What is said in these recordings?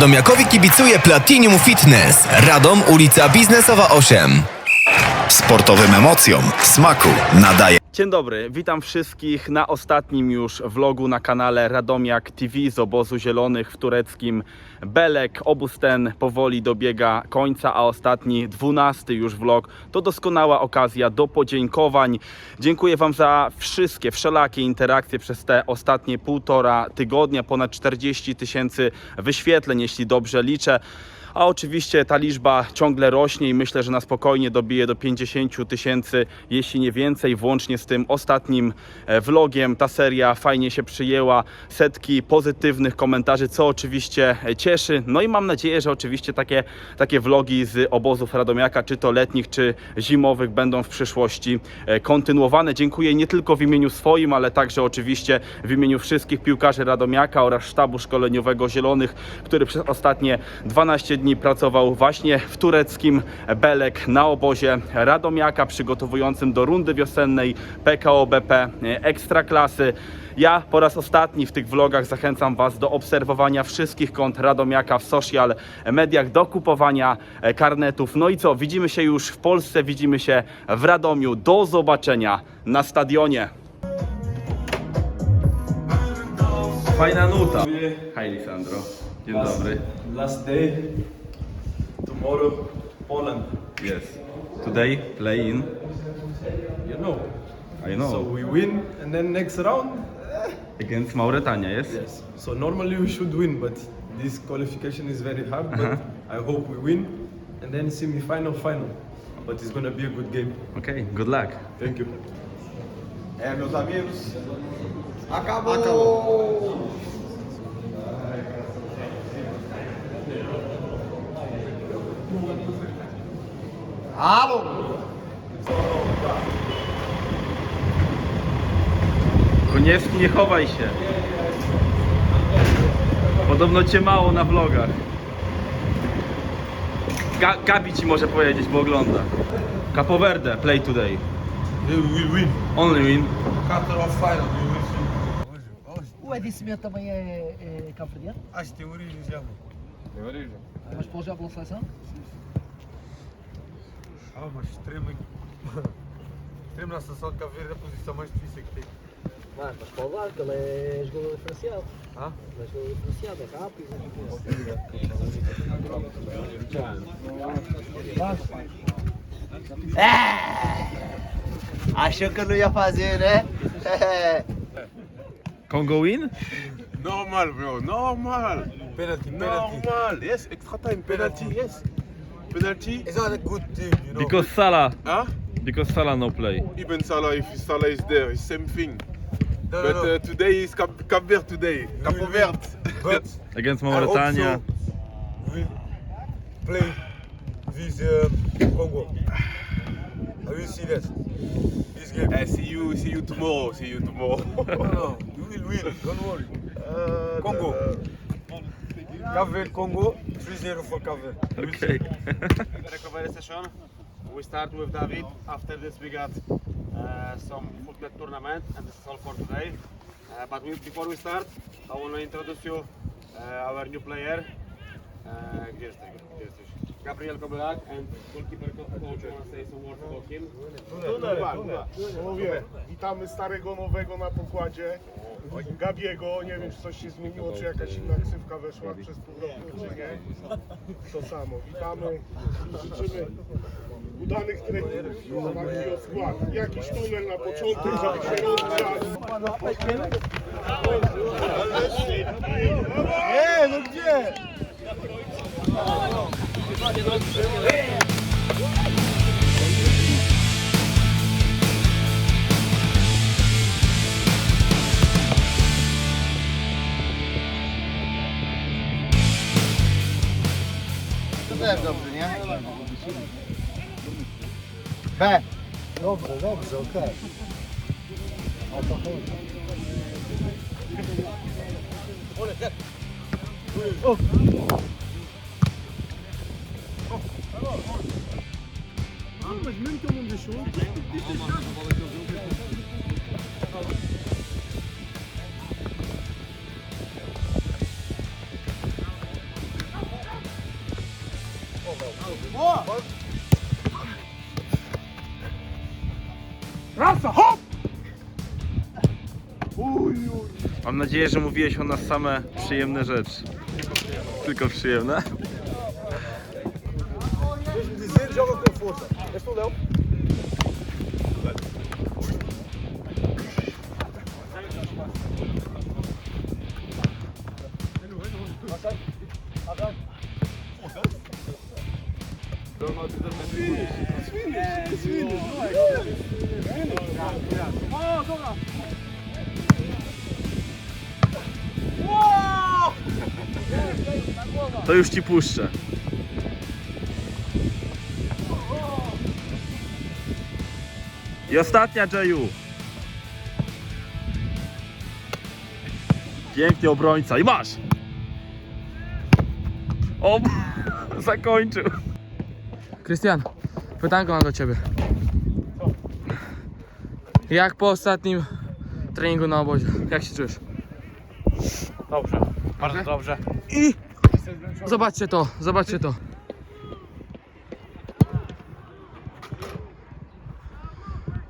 Radomiakowi kibicuje Platinum Fitness. Radom, ulica Biznesowa 8. Sportowym emocjom smaku nadaje Dzień dobry, witam wszystkich na ostatnim już vlogu na kanale Radomiak TV z obozu zielonych w tureckim Belek. Obóz ten powoli dobiega końca, a ostatni, dwunasty już vlog to doskonała okazja do podziękowań. Dziękuję Wam za wszystkie, wszelakie interakcje przez te ostatnie półtora tygodnia, ponad 40 tysięcy wyświetleń, jeśli dobrze liczę. A oczywiście ta liczba ciągle rośnie i myślę, że na spokojnie dobije do 50 tysięcy, jeśli nie więcej, włącznie z tym ostatnim e, vlogiem. Ta seria fajnie się przyjęła, setki pozytywnych komentarzy, co oczywiście e, cieszy. No i mam nadzieję, że oczywiście takie, takie vlogi z obozów Radomiaka, czy to letnich, czy zimowych, będą w przyszłości e, kontynuowane. Dziękuję nie tylko w imieniu swoim, ale także oczywiście w imieniu wszystkich piłkarzy Radomiaka oraz sztabu szkoleniowego Zielonych, który przez ostatnie 12 dni pracował właśnie w tureckim Belek na obozie Radomiaka przygotowującym do rundy wiosennej PKO BP Ekstraklasy. Ja po raz ostatni w tych vlogach zachęcam Was do obserwowania wszystkich kont Radomiaka w social mediach, do kupowania e, karnetów. No i co, widzimy się już w Polsce, widzimy się w Radomiu. Do zobaczenia na stadionie. Fajna nuta. Hej Lisandro, dzień dobry. Last day, tomorrow, Poland. Yes. Today play in. You know. I know. So we win, and then next round. Against Mauretania, yes? Yes. So normally we should win, but this qualification is very hard. But Uh-huh. I hope we win, and then semi-final, final. But it's gonna be a good game. Okay, good luck. Thank you. É, meus amigos. Acabou! Acabou! Alô? Koniewski, nie chowaj się. Podobno cię mało na vlogach. Ga Gabi ci może powiedzieć, bo ogląda. Capo Verde, play today. We will win. Only win. Quarter of final. We will see. O Edson também é, é Cabo Verdeano? Acho que tem origem já. Mas pô, já pela seleção? Ah, mas extremo. extremo na seleção de Cabo Verde é a posição mais difícil que tem. Vai, mas pode dar, que ele é jogador diferenciado. Ah? Ele é jogador diferenciado, é rápido, o quê. Achou que eu não ia fazer, né? Congo win? Normal, bro. Normal. Penalty, penalty. Normal. Yes, extra time. Penalty. Yes. Penalty. It's not a good team, you know. Because Salah. Huh? Because Salah no play. Even Salah, if Salah is there, it's same thing. No, no, But no. uh, today is Cap, Cap Verde today. Capo will Verde. But Against I hope Mauretania. so. We play this um, Congo. I will see that. This game. I see you. See you tomorrow. See you tomorrow. no, no, you will win. Don't worry. Uh, Congo. Verde, Congo. 3-0 for will Okay. recovery session. We start with David. After this, we got uh, some football tournament, and this is all for today. Uh, but we, before we start, I want to introduce you uh, our new player. Uh, gdzie jesteś? Gabriel Kobelak and goalkeeper co- coach. Want to say some words about him? Mówię, witamy starego nowego na pokładzie. Gabiego, nie wiem czy coś się zmieniło, czy jakaś inna ksywka weszła przez pół roku, czy nie. To samo, witamy i życzymy udanych treningów. Taki o skład. Jakiś tunel na początek, żeby się rozgrzać. Nie, no gdzie? też dobry, nie? B. Dobrze, dobrze, okej. O to chodzi. Almış mümkün olmuş şu. Gitti şans nadzieję, że mówiłeś o nas same przyjemne rzeczy. Tylko przyjemne. Dizer joga com força. Restou, Léo? To już ci puszczę. I ostatnia, Jayu. Pięknie obrońca i masz. O, zakończył. Krystian, pytanko mam do ciebie. Jak po ostatnim treningu na obozie? Jak się czujesz? Dobrze, bardzo dobrze. I zobaczcie to, zobaczcie to.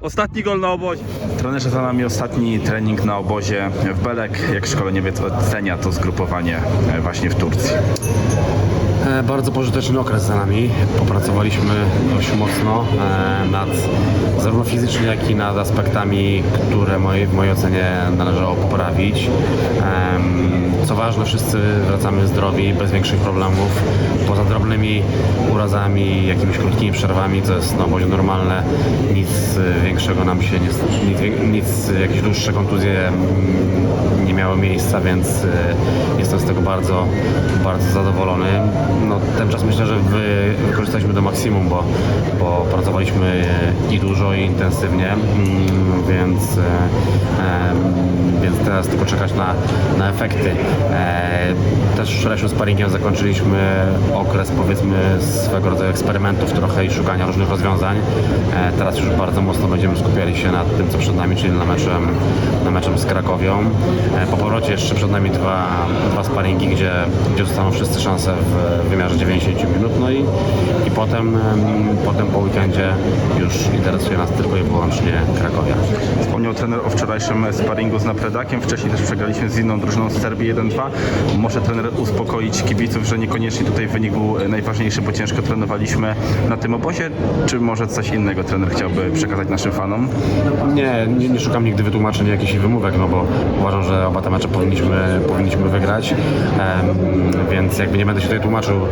Ostatni gol na obozie. Trenerze, za nami ostatni trening na obozie w Belek. Jak szkoleniowiec ocenia to zgrupowanie właśnie w Turcji? E, Bardzo pożyteczny okres za nami. Popracowaliśmy dość mocno e, nad zarówno fizycznie, jak i nad aspektami, które w mojej ocenie należało poprawić. Co ważne, wszyscy wracamy zdrowi, bez większych problemów. Poza drobnymi urazami, jakimiś krótkimi przerwami, co jest no, normalne, nic większego nam się nie, nic, nic jakieś dłuższe kontuzje mm, nie miały miejsca, więc e, jestem z tego bardzo, bardzo zadowolony. No, ten czas myślę, że wy, wykorzystaliśmy do maksimum, bo, bo pracowaliśmy i dużo, i intensywnie, mm, więc, e, więc teraz tylko czekać na, na efekty. E, Też wczorajszym sparingiem zakończyliśmy okres powiedzmy swego rodzaju eksperymentów trochę i szukania różnych rozwiązań. E, Teraz już bardzo mocno będziemy skupiali się nad tym, co przed nami, czyli na meczem, na meczem z Krakowią. Po powrocie jeszcze przed nami dwa, dwa sparingi, gdzie, gdzie dostaną wszyscy szansę w wymiarze 90 minut. No i potem, em, potem po weekendzie już interesuje nas tylko i wyłącznie Krakowia. Wspomniał trener o wczorajszym sparingu z Napredakiem. Wcześniej też przegraliśmy z inną drużyną z Serbii 1-2. Może trener uspokoić kibiców, że niekoniecznie tutaj wynik był najważniejszy, bo ciężko trenowaliśmy na tym obozie? Czy może coś innego trener chciałby przekazać naszym fanom? Nie, nie, nie szukam nigdy wytłumaczeń jakichś wymówek, no bo uważam, że oba te mecze powinniśmy, powinniśmy wygrać, Em, więc jakby nie będę się tutaj tłumaczył em,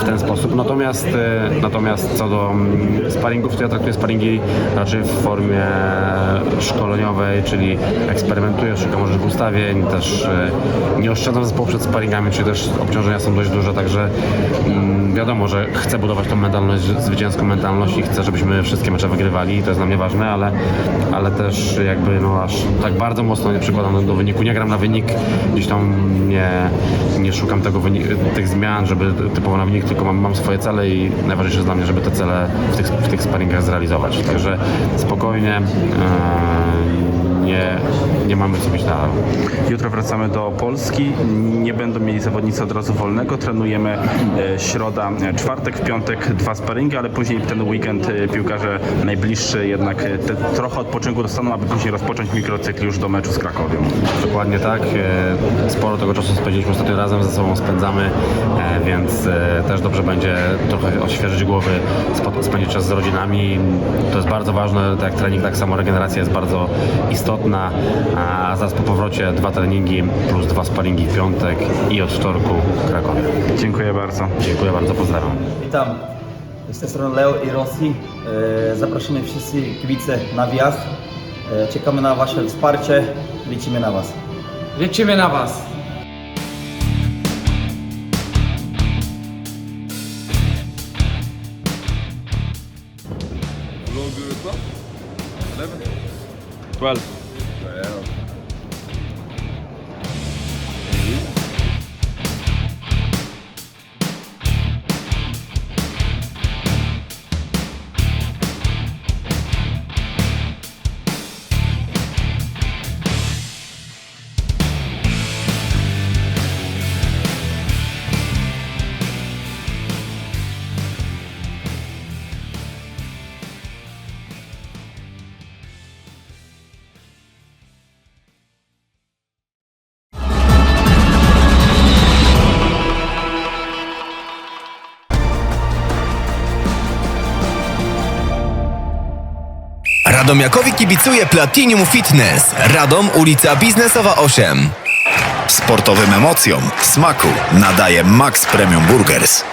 w ten sposób. Natomiast, e, natomiast co do mm, sparingów, to ja traktuję sparingi raczej w formie szkoleniowej, czyli eksperymentuję, szukam różnych ustawień, też e, nie oszczędzam zespołu przed sparingami, czyli też obciążenia są dość duże, także mm, wiadomo, że chcę budować tą mentalność, zwycięską mentalność i chcę, żebyśmy wszystkie mecze wygrywali i to jest dla mnie ważne, ale, ale też jakby no aż tak bardzo mocno nie przykładam do wyniku, nie gram na wynik, gdzieś tam nie, nie szukam tego tych zmian, żeby typowo na wynik, tylko mam, mam swoje cele i najważniejsze jest dla mnie, żeby te cele w tych, w tych sparingach zrealizować. Także spokojnie, e, nie, nie mamy co być na Jutro wracamy do Polski. Nie będą mieli zawodnicy od razu wolnego. Trenujemy e, środa, e, czwartek, w piątek dwa sparingi, ale później ten weekend e, piłkarze najbliższy jednak te, trochę odpoczynku dostaną, aby później rozpocząć mikrocykl już do meczu z Krakowią. Dokładnie tak. Sporo tego czasu spędziliśmy ostatnio razem, ze sobą spędzamy, więc też dobrze będzie trochę odświeżyć głowy, spędzić czas z rodzinami. To jest bardzo ważne, tak jak trening, tak samo regeneracja jest bardzo istotna, a zaraz po powrocie dwa treningi plus dwa sparingi w piątek i od wtorku w Krakowie. Dziękuję bardzo. Dziękuję bardzo, pozdrawiam. Witam. Z tej strony Leo i Rosji. E, Zapraszamy wszyscy kibice na wjazd. E, Czekamy na Wasze wsparcie. Liczymy na Was. Liczymy na was. Yeah. Radomiakowi kibicuje Platinum Fitness. Radom, ulica Biznesowa 8. Sportowym emocjom smaku nadaje Max Premium Burgers.